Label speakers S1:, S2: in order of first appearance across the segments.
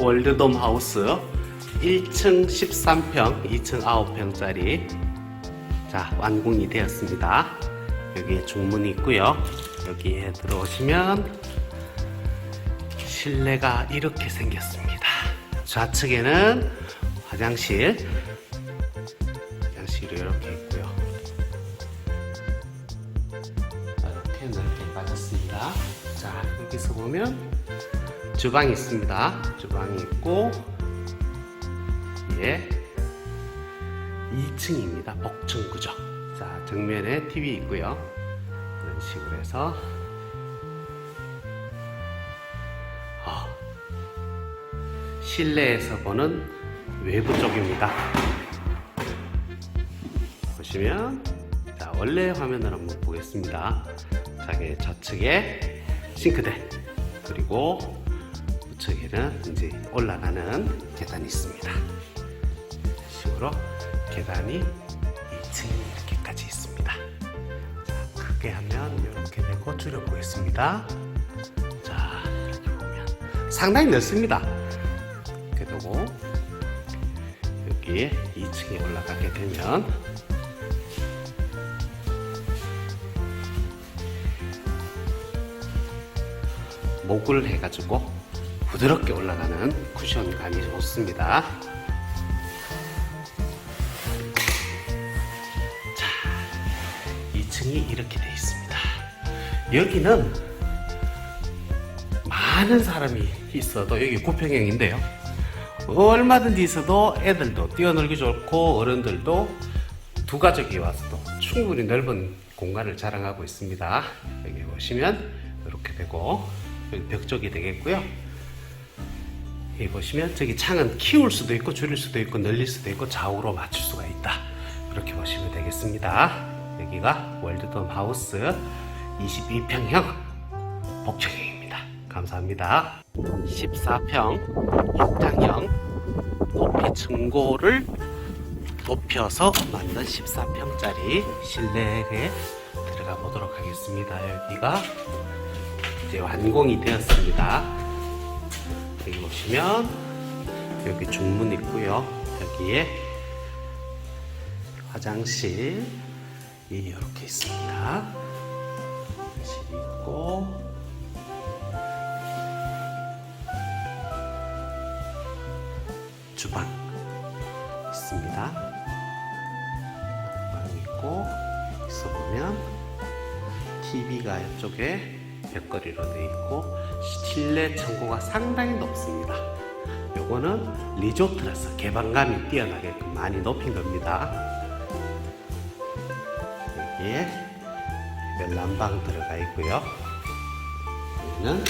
S1: 월드돔 하우스 1층 13평, 2층 9평짜리 자 완공이 되었습니다. 여기에 중문이 있고요. 여기에 들어오시면 실내가 이렇게 생겼습니다. 좌측에는 화장실, 화장실이 이렇게 있고요. 이렇게 넓게 빠졌습니다. 자 여기서 보면 주방이 있습니다. 주방이 있고 예 2층입니다. 복층 구조. 자 정면에 TV 있고요. 이런 식으로 해서 어, 실내에서 보는 외부 쪽입니다. 보시면 자 원래 화면을 한번 보겠습니다. 자기 좌측에 싱크대 그리고 우측에는 이제 올라가는 계단이 있습니다. 식으로 계단이 2층 이렇게까지 있습니다. 자 크게 하면 이렇게 되고 줄여보겠습니다. 자 이렇게 보면 상당히 넓습니다. 이렇게 되고 여기에 2층에 올라가게 되면 목을 해가지고 부드럽게 올라가는 쿠션감이 좋습니다. 자, 2층이 이렇게 되어 있습니다. 여기는 많은 사람이 있어도 여기 9평형인데요. 얼마든지 있어도 애들도 뛰어놀기 좋고 어른들도 두 가족이 와서도 충분히 넓은 공간을 자랑하고 있습니다. 여기 보시면 이렇게 되고 벽 쪽이 되겠고요. 여기 보시면 저기 창은 키울 수도 있고 줄일 수도 있고 늘릴 수도 있고 좌우로 맞출 수가 있다. 그렇게 보시면 되겠습니다. 여기가 월드돔 하우스 22평형 복층형입니다. 감사합니다. 14평 육탕형 높이 층고를 높여서 만든 14평짜리 실내에 들어가 보도록 하겠습니다. 여기가 이제 완공이 되었습니다. 여기 보시면 여기 중문 있고요. 여기에 화장실이 이렇게 있습니다. 화장실이 있고 주방 있습니다. 주방 있고 여기서 보면 TV가 이쪽에 벽걸이로 되어 있고 실내 청고가 상당히 높습니다. 요거는 리조트라서 개방감이 뛰어나게끔 많이 높인 겁니다. 여기에 열난방 들어가 있고요. 여기는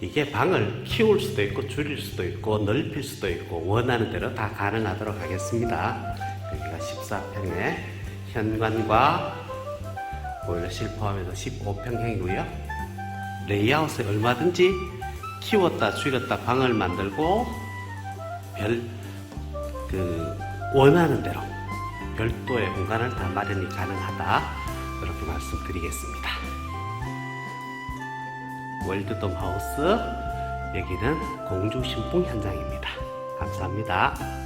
S1: 이게 방을 키울 수도 있고 줄일 수도 있고 넓힐 수도 있고 원하는 대로 다 가능하도록 하겠습니다. 여기가 14평에 현관과 보일러실 포함해서 15평형이고요. 레이아웃에 얼마든지 키웠다 줄였다 방을 만들고 별 그 원하는 대로 별도의 공간을 다 마련이 가능하다 그렇게 말씀드리겠습니다. 월드돔 하우스 여기는 공주 신풍 현장입니다. 감사합니다.